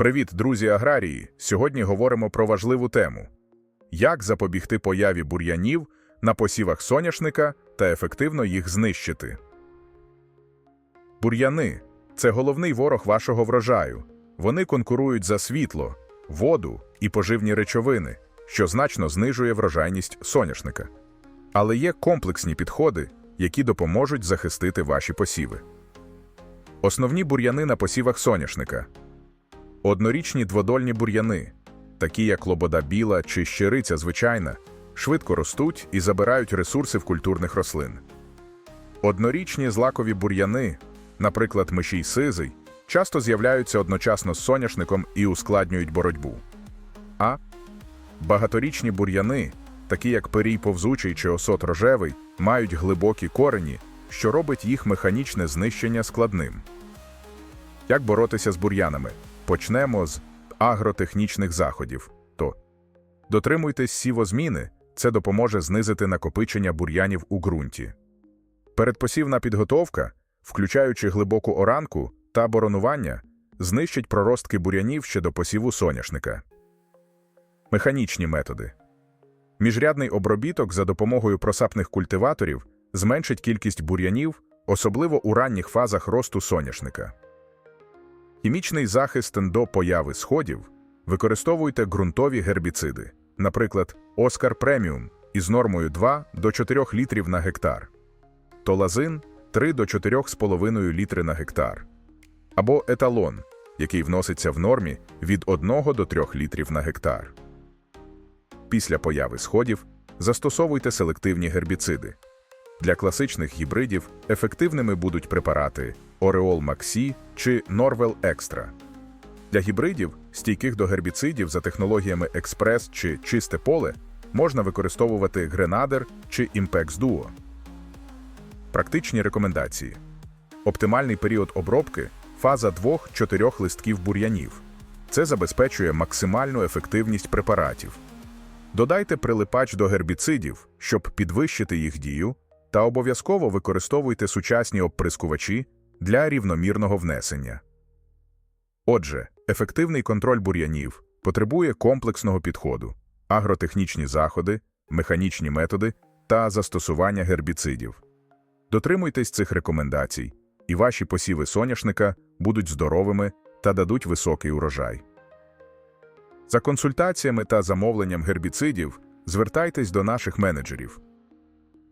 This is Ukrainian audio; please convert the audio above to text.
Привіт, друзі аграрії! Сьогодні говоримо про важливу тему: як запобігти появі бур'янів на посівах соняшника та ефективно їх знищити. Бур'яни це головний ворог вашого врожаю. Вони конкурують за світло, воду і поживні речовини, що значно знижує врожайність соняшника. Але є комплексні підходи, які допоможуть захистити ваші посіви. Основні бур'яни на посівах соняшника. Однорічні дводольні бур'яни, такі як лобода біла чи щириця звичайна, швидко ростуть і забирають ресурси в культурних рослин. Однорічні злакові бур'яни, наприклад, мишій сизий, часто з'являються одночасно з соняшником і ускладнюють боротьбу. А багаторічні бур'яни, такі як перій повзучий чи осот рожевий, мають глибокі корені, що робить їх механічне знищення складним. Як боротися з бур'янами? Почнемо з агротехнічних заходів. То дотримуйтесь сівозміни, це допоможе знизити накопичення бур'янів у ґрунті. Передпосівна підготовка, включаючи глибоку оранку та боронування, знищить проростки бур'янів ще до посіву соняшника. Механічні методи. Міжрядний обробіток за допомогою просапних культиваторів зменшить кількість бур'янів, особливо у ранніх фазах росту соняшника. Хімічний захист до появи сходів використовуйте ґрунтові гербіциди, наприклад, Оскар Преміум із нормою 2 до 4 літрів на гектар, Толазин 3 до 4,5 літри на гектар, або еталон, який вноситься в нормі від 1 до 3 літрів на гектар. Після появи сходів застосовуйте селективні гербіциди. Для класичних гібридів ефективними будуть препарати Ореол Максі чи Норвел Екстра. Для гібридів, стійких до гербіцидів за технологіями Експрес чи Чисте поле, можна використовувати Гренадер чи Імпекс Duo. Практичні рекомендації: оптимальний період обробки фаза 2-4 листків бур'янів. Це забезпечує максимальну ефективність препаратів. Додайте прилипач до гербіцидів, щоб підвищити їх дію, та обов'язково використовуйте сучасні обприскувачі для рівномірного внесення. Отже, ефективний контроль бур'янів потребує комплексного підходу, агротехнічні заходи, механічні методи та застосування гербіцидів. Дотримуйтесь цих рекомендацій, і ваші посіви соняшника будуть здоровими та дадуть високий урожай. За консультаціями та замовленням гербіцидів звертайтесь до наших менеджерів.